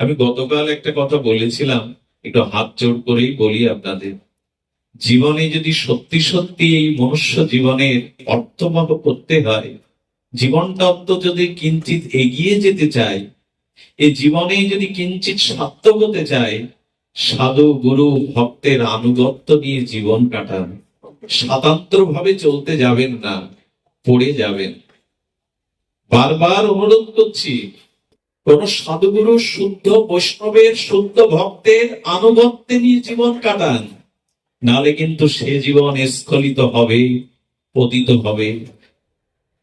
আমি গতকাল একটা কথা বলেছিলাম, একটু হাত জোর করেই বলি আপনাদের। জীবনে যদি সত্যি সত্যি এই মনুষ্য জীবনের অর্থবহ করতে হয়, জীবনটা অন্তত যদি কিঞ্চিত এগিয়ে যেতে চায় এই জীবনে যদি কিঞ্চিত সার্থক হতে চায়, সাধু, গুরু, ভক্তের আনুগত্য নিয়ে জীবন কাটান। স্বতন্ত্র ভাবে চলতে যাবেন না, পড়ে যাবেন। বারবার অনুরোধ করছি কোন সাধুগুরু শুদ্ধ বৈষ্ণবের শুদ্ধ ভক্তের আনুগত্যে নিয়ে জীবন কাটান। নালে কিন্তু সে জীবন স্খলিত হবে, পতিত হবে।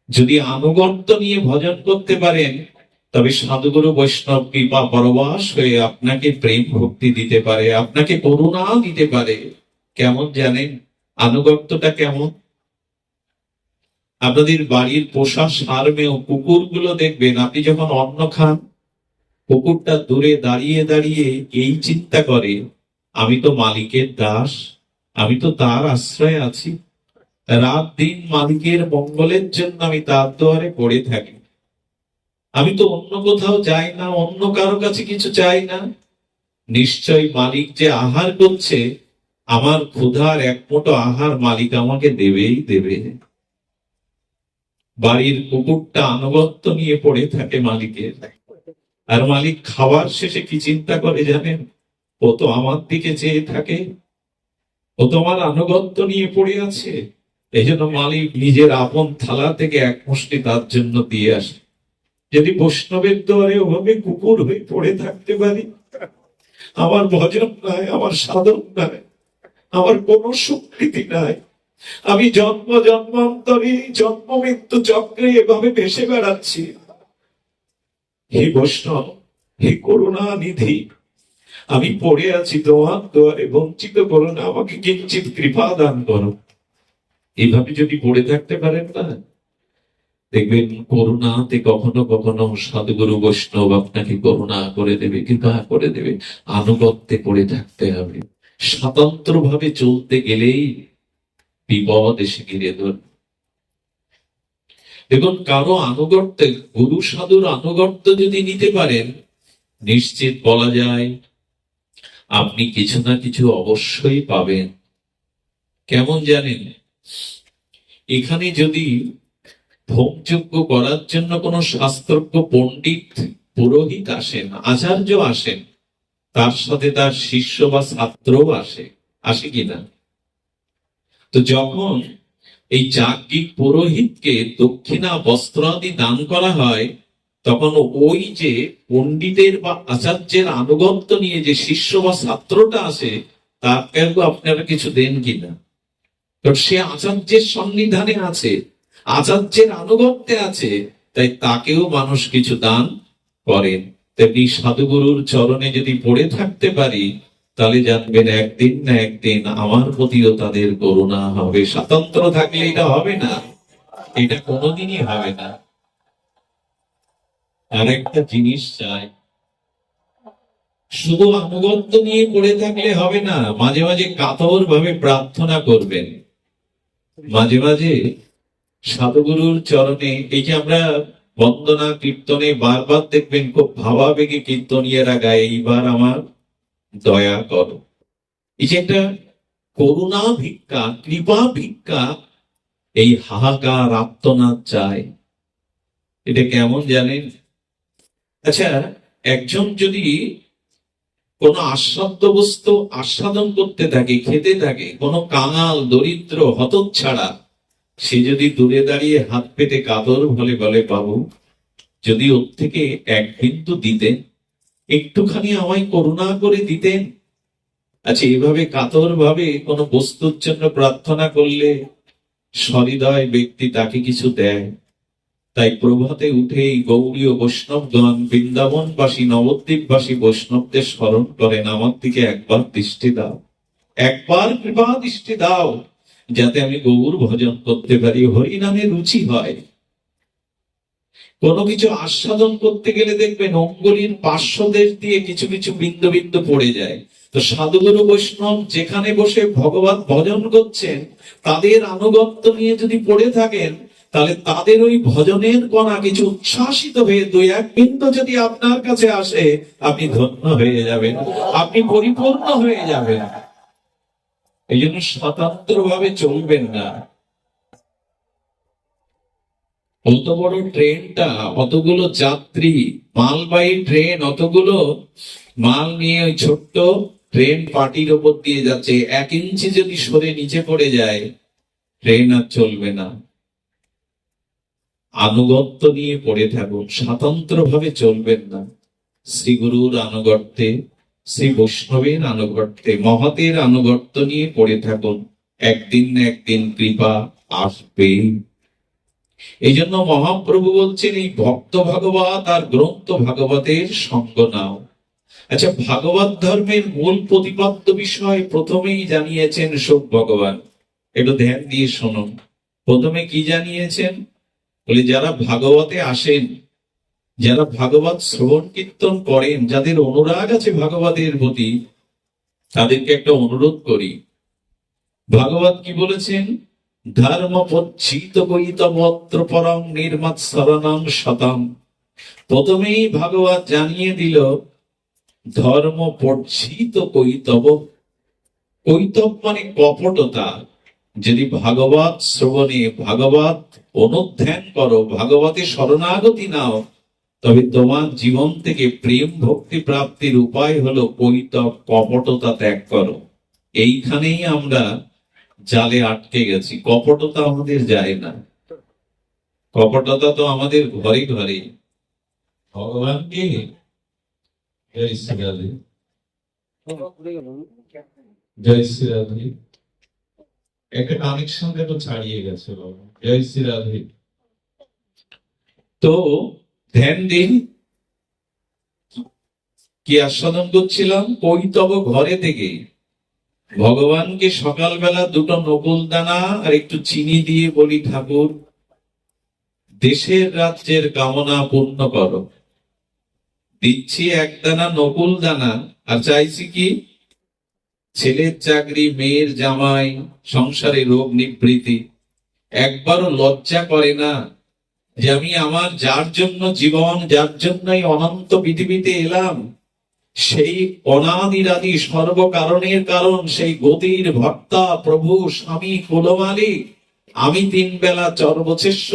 যদি আনুগত্য নিয়ে ভজন করতে পারেন, তবে সাধুগুরু বৈষ্ণব কৃপা পরবাস হয়ে আপনাকে প্রেম ভক্তি দিতে পারে, আপনাকে করুণা দিতে পারে। কেমন জানেন? আনুগত্যটা কেমন? আপনাদের বাড়ির পোষা সারমেয় কুকুরগুলো দেখবেন, আপনি যখন অন্ন খান কুকুরটা দূরে দাঁড়িয়ে দাঁড়িয়ে এই চিন্তা করে, আমি তো মালিকের দাস, আমি তো তার আশ্রয়ে আছি। রাত দিন মালিকের মঙ্গলের জন্য আমি তার দুয়ারে পড়ে থাকি। আমি তো অন্য কোথাও যাই না, অন্য কারও কাছে কিছু চাই না। নিশ্চয় মালিক যে আহার করছে, আমার ক্ষুধার এক মুঠো আহার মালিক আমাকে দেবেই দেবে। বাড়ির কুকুরটা আনুগত্য নিয়ে পড়ে থাকে মালিকের। আর মালিক খাবার শেষে কি চিন্তা করে জানেন? ও তো আমার দিকে চেয়ে থাকে। ও তো আমার আনুগত্য নিয়ে পড়ে আছে। এই জন্য মালিক নিজের আপন থালা থেকে এক মুষ্টি তার জন্য দিয়ে আসে। যদি বৈষ্ণবের দ্বারে ওভাবে কুকুর হয়ে পড়ে থাকতে পারি, আমার ভজন নাই, আমার সাধন নাই, আমার কোনো স্বীকৃতি নাই। আমি জন্ম জন্মান্তরে, জন্ম মৃত্যু চক্রে এভাবে ভেসে বেড়াচ্ছি। হে বৈষ্ণব, হে করুণা নিধি আমি পড়ে আছি তোমার দুয়ারে, বঞ্চিত করো না, আমাকে কিঞ্চিত কৃপা দান করো। এইভাবে যদি পড়ে থাকতে পারেন না, দেখবেন করুণাতে কখনো কখনো সাধুগুরু বৈষ্ণব আপনাকে করুণা করে দেবে, কৃপা করে দেবে, আনুগত্যে পড়ে থাকতে হবে। স্বতন্ত্র ভাবে চলতে গেলেই বিপদ এসে ঘিরে ধরবে। দেখুন কারও আনুগত্য, গুরু সাধুর আনুগত্য যদি নিতে পারেন, নিশ্চিত বলা যায়, আপনি কিছু না কিছু অবশ্যই পাবেন। কেমন জানেন? এখানে যদি ভোগযোগ্য করার জন্য কোন শাস্ত্রজ্ঞ, পণ্ডিত, পুরোহিত আসেন, আচার্য আসেন, তার সাথে তার শিষ্য বা ছাত্রও আসে আসে কিনা? তো যখন এই যাজ্ঞিক পুরোহিতকে দক্ষিণা বস্ত্রাদি দান করা হয়, তখন ওই যে পণ্ডিতের বা আচার্যের আনুগত্য নিয়ে যে শিষ্য বা ছাত্রটা আসে তাকেও আপনারা কিছু দেন কিনা? তো সে আচার্যের সন্নিধানে আছে, আচার্যের আনুগত্যে আছে, তাই তাকেও মানুষ কিছু দান করেন। তেমনি সাধুগুরুর চরণে যদি পড়ে থাকতে পারি তাহলে জানবেন একদিন না একদিন, আমার প্রতিও তাদের করুণা হবে। স্বাতন্ত্র থাকলে এটা হবে না। এটা কোনোদিনই হবে না। আর একটা জিনিস চাই। শুধু আনুগত্য নিয়ে পড়ে থাকলে হবে না, মাঝে মাঝে কাতর ভাবে প্রার্থনা করবেন। মাঝে মাঝে সাধুগুরুর চরণে, এই যে আমরা বন্দনা কীর্তনে বারবার দেখবেন খুব ভাবাবেগে কীর্তনীয়রা গায়ে, এইবার আমার দয়া করো। এই যে একটা করুণা ভিক্ষা কৃপা ভিক্ষা এই হাহাকার আত্মনাথ চায় এটা কেমন জানেন? আচ্ছা একজন যদি কোন আস্বাদ্য বস্তু আস্বাদন করতে থাকে, খেতে থাকে, কোন কাঙাল, দরিদ্র, হতচ্ছাড়া, সে যদি দূরে দাঁড়িয়ে হাত পেতে কাতর বলে বলে, বাবু, যদি ওর থেকে এক বিন্দু দিতেন একটুখানি আমায় করুণা করে দিতেন। আচ্ছা এভাবে কাতর ভাবে কোনো বস্তুর জন্য প্রার্থনা করলে সহৃদয় ব্যক্তি তাকে কিছু দেয়? তাই প্রভাতে উঠেই গৌরীয় বৈষ্ণবগণ বৃন্দাবনবাসী, নবদ্বীপবাসী বৈষ্ণবদের স্মরণ করেন। আমার দিকে একবার দৃষ্টি দাও। একবার কৃপা দৃষ্টি দাও, যাতে আমি গৌর ভজন করতে পারি। হরিনামে রুচি হয়। কোনো কিছু আস্বাদন করতে গেলে দেখবেন অঙ্গলির পার্শ্বদেশ দিয়ে কিছু কিছু বিন্দু বিন্দু পড়ে যায়। তো সাধুগুরু বৈষ্ণব যেখানে বসে ভগবান ভজন করছেন, তাদের আনুগত্য নিয়ে যদি পড়ে থাকেন, তাহলে তাদের ওই ভজনের কণা কিছু উচ্ছ্বাসিত হয়ে দুই এক বিন্দু যদি আপনার কাছে আসে, আপনি ধন্য হয়ে যাবেন, আপনি পরিপূর্ণ হয়ে যাবেন। এই জন্য স্বতন্ত্র ভাবে চলবেন না। অত বড় ট্রেনটা, অতগুলো যাত্রী মালবাহী ট্রেন, অতগুলো মাল নিয়ে ওই ছোট্ট ট্রেন পাটির ওপর দিয়ে যাচ্ছে। এক ইঞ্চি যদি সরে নিচে পড়ে যায়, ট্রেন আর চলবে না। আনুগত্য নিয়ে পড়ে থাকুন স্বতন্ত্র ভাবে চলবেন না। শ্রী গুরুর আনুগত্যে শ্রী বৈষ্ণবের আনুগত্যে মহতের আনুগত্য নিয়ে পড়ে থাকুন। একদিন না একদিন কৃপা আসবে এই জন্য মহাপ্রভু বলছেন, এই ভক্ত ভাগবত আর গ্রন্থ ভাগবতের সঙ্গ নাও। আচ্ছা ভাগবত ধর্মের মূল প্রতিপাদ্য বিষয় প্রথমেই জানিয়েছেন শোক ভগবান। একটু ধ্যান দিয়ে শুনুন। প্রথমে কি জানিয়েছেন? বলে, যারা ভাগবতে আসেন, যারা ভাগবত শ্রবণ কীর্তন করেন, যাদের অনুরাগ আছে ভাগবতের প্রতি, তাদেরকে একটা অনুরোধ করি। ভাগবত কি বলেছেন? ধর্ম পচ্ছিত গৈতমত্র পরম নির্মাত শরণাম শতম। প্রথমেই ভাগবত জানিয়ে দিল ধর্ম পচ্ছিত কৈতব কৈতব মানে কপটতা। যদি ভাগবত শ্রবণে ভাগবত অনুধ্যান করো, ভাগবতে শরণাগতি নাও, তবে তোমার জীবন থেকে প্রেম ভক্তি প্রাপ্তির উপায় হলো কৈতব কপটতা ত্যাগ করো। এইখানেই আমরা জালে আটকে গেছি। কপটতা আমাদের যায় না। কপটতা তো আমাদের ঘরে। ঘরে ভগবানকে জয় শ্রী রাধে। জয় শ্রী রাধে। একটা কানেকশন দেখো ছাড়িয়ে গেছে বাবা। জয় শ্রী রাধে। তো ধ্যান দিন। কি আস্বাদন করছিলাম? কৈতব ঘরে থেকে? ভগবানকে সকালবেলা দুটো নকুল দানা আর একটু চিনি দিয়ে বলি, ঠাকুর, দেশের রাজ্যের কামনা পূর্ণ করো। দিচ্ছি এক দানা নকুল দানা আর চাইছি কি, ছেলের চাকরি, মেয়ের জামাই, সংসারে রোগ নিবৃত্তি। একবারও লজ্জা করে না যে আমি আমার যার জন্য জীবন, যার জন্যই অনন্ত পৃথিবীতে এলাম। সেই অনাদিরাদি সর্বকারণের কারণ, সেই গতির ভক্তা, প্রভু, স্বামী, কুলমালিক। আমি তিন বেলা চর্বশেষ্য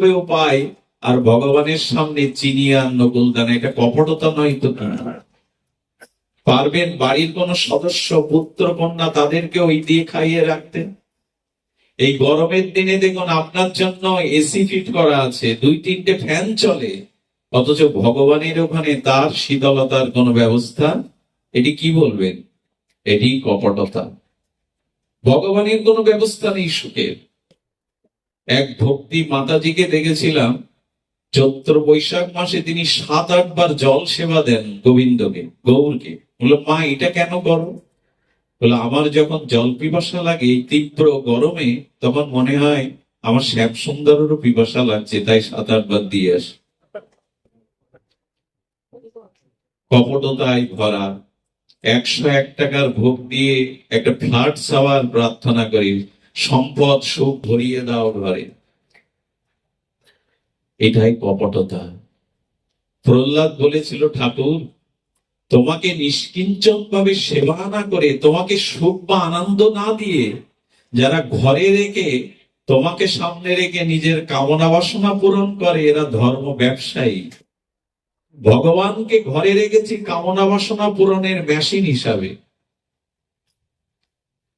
পেয়েও পাই, আর ভগবানের সামনে চিনি আর নকুল দান, এটা কপটতা নয় তো। পারবেন বাড়ির কোন সদস্য, পুত্র, কন্যা তাদেরকে ওই দিয়ে খাইয়ে রাখতে? এই গরমের দিনে দেখুন, আপনার জন্য এসি ফিট করা আছে, দুই তিনটে ফ্যান চলে। অথচ ভগবানের ওখানে তার শীতলতার কোন ব্যবস্থা? এটি কি বলবেন? এটি কপটতা। ভগবানের কোনো ব্যবস্থা নেই সুখের। এক ভক্তি মাতাজিকে দেখেছিলাম, চৈত্র বৈশাখ মাসে তিনি সাত আটবার জল সেবা দেন গোবিন্দকে, গৌরকে। বলল, মা, এটা কেন করো? বলে আমার যখন জল পিপাসা লাগে এই তীব্র গরমে, তখন মনে হয় আমার শ্যাম সুন্দরেরও পিপাসা লাগছে, তাই সাত আটবার দিয়ে আসি। কপটতায় ভরা, একশো এক টাকার ভোগ দিয়ে একটা ফ্ল্যাট সাওয়ার প্রার্থনা করি, সম্পদ সুখ ভরিয়ে দাও ঘরে। এটাই কপটতা। প্রহ্লাদ বলেছিল, ঠাকুর, তোমাকে নিষ্কিঞ্চন ভাবে সেবা না করে, তোমাকে সুখ বা আনন্দ না দিয়ে যারা ঘরে রেখে, তোমাকে সামনে রেখে নিজের কামনা বাসনা পূরণ করে, এরা ধর্ম ব্যবসায়ী। ভগবানকে ঘরে রেখেছি কামনা বাসনা পূরণের মেশিন হিসাবে।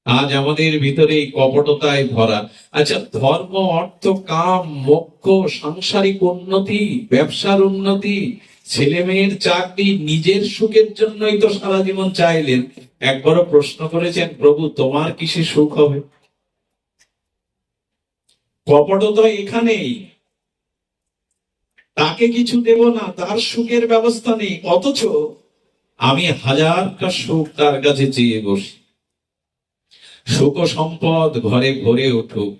আজ আমাদের ভিতরে এই কপটতায় ভরা। আচ্ছা ধর্ম, অর্থ, কাম, মোক্ষ, সাংসারিক উন্নতি, ব্যবসার উন্নতি ছেলে মেয়ের চাকরি, নিজের সুখের জন্যই তো সারা জীবন চাইলেন। একবারও প্রশ্ন করেছেন, প্রভু, তোমার কিসে সুখ হবে? কপটতা এখানেই। তাকে কিছু দেব না, তার সুখের ব্যবস্থা নেই। অথচ আমি হাজারটা সুখ তার কাছে চেয়ে বসি। সুখ সম্পদ ঘরে ভরে উঠুক,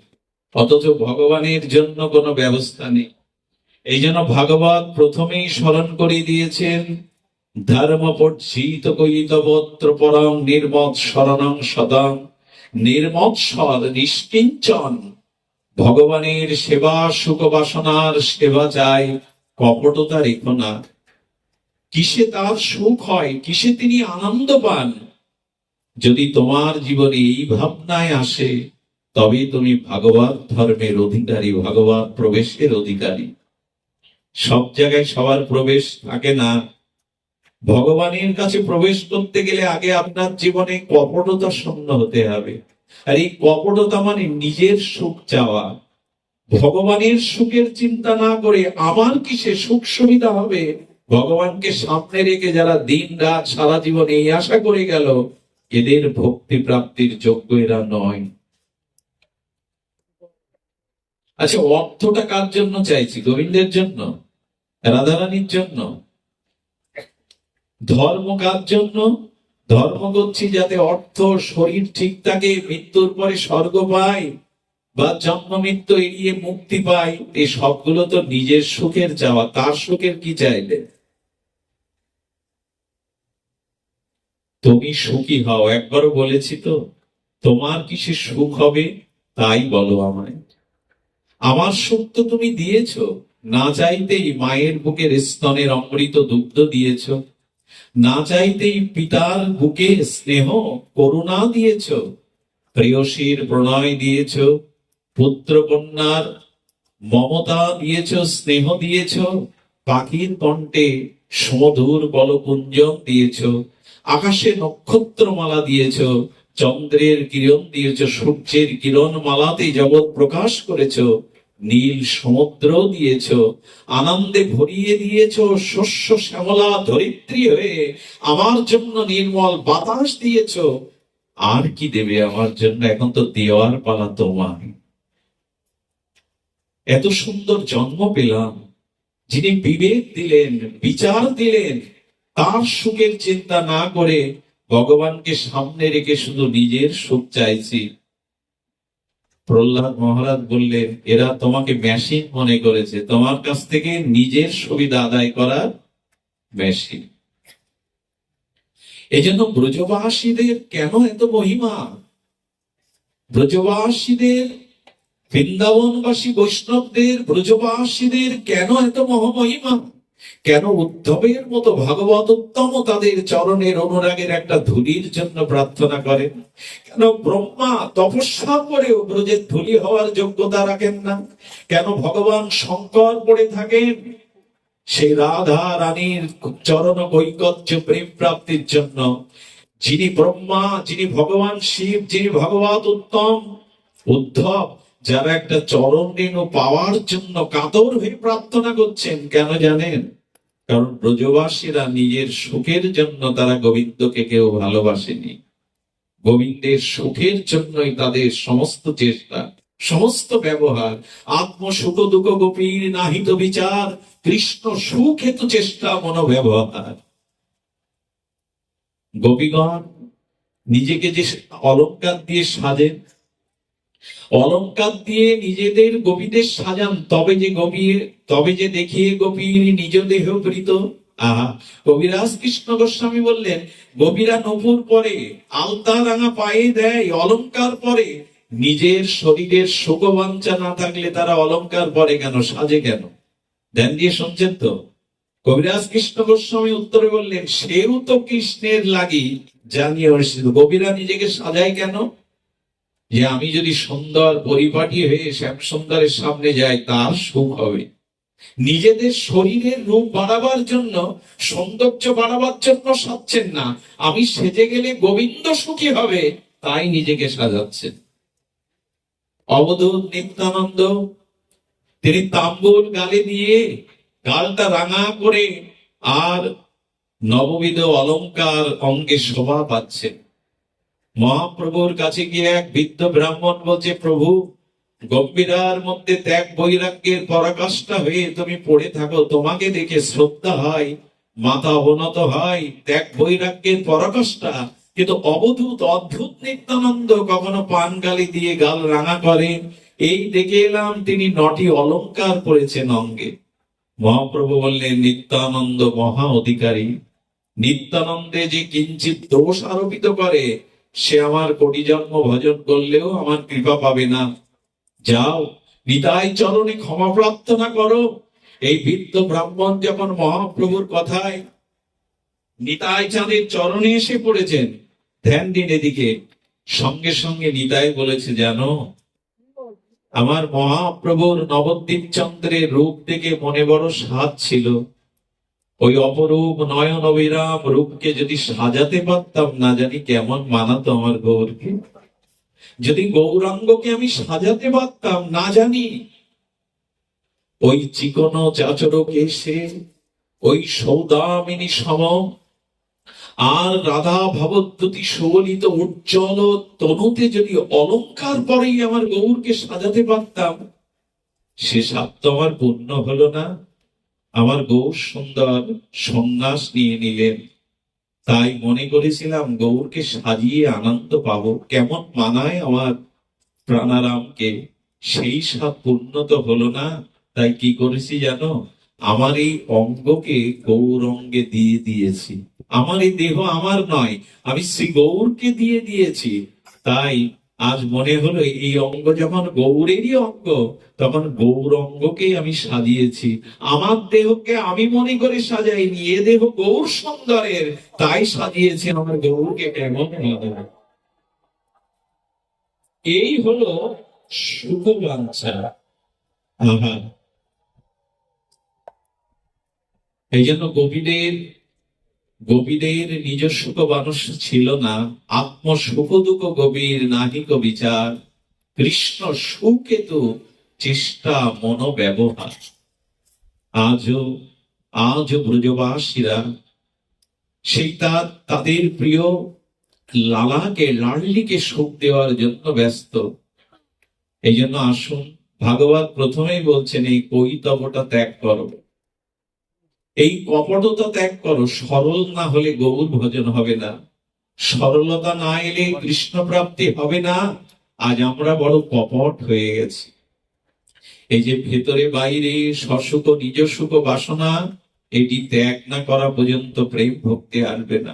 অথচ ভগবানের জন্য কোনো ব্যবস্থা নেই। এই জন্য ভাগবত প্রথমেই স্মরণ করে দিয়েছেন, ধর্ম পর্জিত কৈতবত্র পরম নির্মত শরণং সদং নির্মৎসর নিষ্কিঞ্চন ভগবানের সেবা সুখ বাসনার সেবা চাই কপটতা রেখো না কিসে তার সুখ হয়, কিসে তিনি আনন্দ পান? যদি তোমার জীবনে এই ভাবনায় আসে, তবে তুমি ভাগবত ধর্মের অধিকারী, ভাগবত প্রবেশের অধিকারী। সব জায়গায় সবার প্রবেশ থাকে না। ভগবানের কাছে প্রবেশ করতে গেলে আগে আপনার জীবনে কপটতা শূন্য হতে হবে। আর এই কপটতা মানে নিজের সুখ চাওয়া, ভগবানের সুখের চিন্তা না করে আমার কিসে সুখ সুবিধা হবে? ভগবানকে সামনে রেখে যারা দিন রাত সারা জীবন এই আশা করে গেল, এদের ভক্তি প্রাপ্তির যোগ্য এরা নয়। আচ্ছা অর্থটা কার জন্য চাইছি? গোবিন্দের জন্য? রাধারানীর জন্য? ধর্ম কার জন্য? ধর্ম করছি যাতে অর্থ, শরীর ঠিক থাকে, মৃত্যুর পরে স্বর্গ পায় বা জন্ম, মৃত্যু এড়িয়ে মুক্তি পায়, এই সবগুলো তো নিজের সুখের চাওয়া। তার সুখের কি চাইলে? তুমি সুখী হও। একবারও বলেছি তো, তোমার কিসে সুখ হবে তাই বলো আমায়। আমার সুখ তো তুমি দিয়েছ, না চাইতেই মায়ের বুকের স্তনের অমৃত দুগ্ধ দিয়েছ। না চাইতেই পিতার বুকে স্নেহ করুণা দিয়েছ, প্রেয়সীর প্রণয় দিয়েছ পুত্র কন্যার মমতা দিয়েছ, স্নেহ দিয়েছ, পাখির কণ্ঠে সমধুর বলকুঞ্জন দিয়েছ, আকাশে নক্ষত্রমালা দিয়েছ, চন্দ্রের কিরণ দিয়েছ, সূর্যের কিরণ মালাতে জগৎ প্রকাশ করেছ নীল সমুদ্র দিয়েছ, আনন্দে ভরিয়ে দিয়েছ, শস্য, শ্যামলা, ধরিত্রী হয়ে আমার জন্য নির্মল বাতাস দিয়েছ। আর কি দেবে আমার জন্য? এখন তো দেওয়ার পালা তোমার। এত সুন্দর জন্ম পেলাম, যিনি বিবেক দিলেন, বিচার দিলেন, তার সুখের চিন্তা না করে ভগবানকে সামনে রেখে শুধু নিজের সুখ চাইছি। প্রহ্লাদ মহারাজ বললেন, এরা তোমাকে মেশিন মনে করেছে। তোমার কাছ থেকে নিজের সুবিধা আদায় করার মেশিন। এই জন্য ব্রজবাসীদের কেন এত মহিমা? ব্রজবাসীদের, বৃন্দাবনবাসী বৈষ্ণবদের, ব্রজবাসীদের কেন এত মহামহিমা কেন উদ্ধবের মতো ভাগবত উত্তম তাদের চরণের অনুরাগের একটা ধুলির জন্য প্রার্থনা করেন? কেন ব্রহ্মা তপস্যা করেও ব্রজের ধুলি হওয়ার যোগ্যতা রাখেন না? কেন ভগবান শঙ্কর পড়ে থাকেন? সেই রাধা রানীর চরণ কৈকর্য প্রেম প্রাপ্তির জন্য। যিনি ব্রহ্মা, যিনি ভগবান শিব, যিনি ভগবত উত্তম, উদ্ধব যারা একটা চরম রেণু পাওয়ার জন্য কাতর হয়ে প্রার্থনা করছেন, কেন জানেন? কারণ ব্রজবাসীরা নিজের সুখের জন্য তারা গোবিন্দকে কেউ ভালোবাসেনি। গোবিন্দের সুখের জন্যই তাদের সমস্ত চেষ্টা, সমস্ত ব্যবহার আত্ম সুখ দুঃখ গোপীর নাহিত বিচার, কৃষ্ণ সুখ হেতু চেষ্টা, মনোব্যবহার। গোপীগণ, নিজেকে যে অলঙ্কার দিয়ে সাজেন অলঙ্কার দিয়ে নিজেদের গোপীদের সাজান তবে যে গোপী তবে যে দেখিয়ে গোপীর নিজ দেহ প্রীত কবিরাজ কৃষ্ণ গোস্বামী বললেন গোপীরা নপুর পরে, আলতা রাঙা পায়ে দেয় অলংকার পরে। নিজের শরীরের শোকবাঞ্ছা না থাকলে তারা অলংকার পরে কেন, সাজে কেন? ধ্যান দিয়ে শুনছেন তো? কবিরাজ কৃষ্ণ গোস্বামী উত্তরে বললেন, সেও তো কৃষ্ণের লাগি। জানিয়ে গোপীরা নিজেকে সাজায় কেন? যে আমি যদি সুন্দর পরিপাটি হয়ে শ্যাম সুন্দরের সামনে যাই, তার সুখ হবে। নিজেদের শরীরের রূপ বাড়াবার জন্য, সৌন্দর্য বাড়াবার জন্য সাজছেন না। আমি সেজে গেলে গোবিন্দ সুখী হবে, তাই নিজেকে সাজাচ্ছেন। অবধূত নিত্যানন্দ, তিনি তাম্বুল গালে দিয়ে গালটা রাঙা করে আর নববিধ অলংকার অঙ্গে শোভা পাচ্ছেন। মহাপ্রভুর কাছে গিয়ে এক বৃদ্ধ ব্রাহ্মণ বলছে, প্রভু, গম্ভীরার মধ্যে ত্যাগ বৈরাগ্যের পরাকাষ্ঠা হয়ে তুমি পড়ে থাকো। তোমাকে দেখে শ্রদ্ধা হয়, মাথা অবনত হয়, ত্যাগ বৈরাগ্যের পরাকাষ্ঠা। কিন্তু অবধূত, অদ্ভুত নিত্যানন্দ কখনো পান গালি দিয়ে গাল রাঙা করেন। এই দেখে এলাম তিনি নটি অলংকার পড়েছেন অঙ্গে। মহাপ্রভু বললেন, নিত্যানন্দ মহা অধিকারী। নিত্যানন্দে যে কিঞ্চিত দোষ আরোপিত করে সে আমার কোটি জন্ম ভজন করলেও আমার কৃপা পাবে না। যাও, নিতাই চরণে ক্ষমা প্রার্থনা করো। এই বৃদ্ধ ব্রাহ্মণ যখন মহাপ্রভুর কথায় নিতাই চাঁদের চরণে এসে পড়েছেন, ধ্যান দিন এদিকে। সঙ্গে সঙ্গে নিতাই বলেছে, জানো, আমার মহাপ্রভুর নবদ্বীপ চন্দ্রের রূপ দেখে মনে বড় স্বাদ ছিল। ওই অপরূপ নয়ন অবিরাম রূপকে যদি সাজাতে পারতাম, না জানি কেমন মানাতো আমার গৌরকে। যদি গৌরাঙ্গকে আমি সাজাতে পারতাম, না জানি ওই চিকন চাচরকে এসে ওই সৌদামিনী সম, আর রাধা ভবদ্যুতি সুবলিত উজ্জ্বল তনুতে যদি অলংকার পরেই আমার গৌরকে সাজাতে পারতাম, সে সাপ তো আমার পূর্ণ হলো না। আমার গৌর সুন্দর সন্ন্যাস নিয়ে নিলেন। তাই মনে করেছিলাম গৌরকে সাজিয়ে আনন্দ পাবো। কেমন মানায় আমার প্রাণারামকে। সেই সব পূর্ণ তো হলো না। তাই কি করেছি জানো? আমার এই অঙ্গকে গৌরঙ্গে দিয়ে দিয়েছি। আমার এই দেহ আমার নয়, আমি শ্রী গৌরকে দিয়ে দিয়েছি। তাই আজ মনে হলো এই অঙ্গ যখন গৌরেরই অঙ্গ, তখন গৌরঙ্গকে আমি সাজিয়েছি। আমার দেহকে আমি মনে করে সাজাইনি, এ দেহ গৌর সুন্দরের। তাই সাজিয়েছি আমার গৌরকে কেমন এই হলো সুখবাঞ্ছা আহা। এই জন্য গোপীদের গোপীদের নিজস্ব মানুষ ছিল না। আত্ম সুখ দুঃখ গভীর নাহিক বিচার কৃষ্ণ সুকেতু চেষ্টা মন ব্যবহার আজও আজও ব্রজবাসীরা সেই তার, তাদের প্রিয় লালাকে লাডলিকে সুখ দেওয়ার জন্য ব্যস্ত। এই জন্য আসুন, ভাগবত প্রথমেই বলছেন, এই কৈতবটা ত্যাগ করো। এই কপটতা ত্যাগ করো, সরল না হলে গৌর ভজন হবে না। সরলতা না এলে কৃষ্ণ প্রাপ্তি হবে না। আজ আমরা বড় কপট হয়ে গেছি। এই যে ভেতরে বাইরে স্বসুখ নিজস্ব বাসনা, এটি ত্যাগ না করা পর্যন্ত প্রেম ভক্তি আসবে না।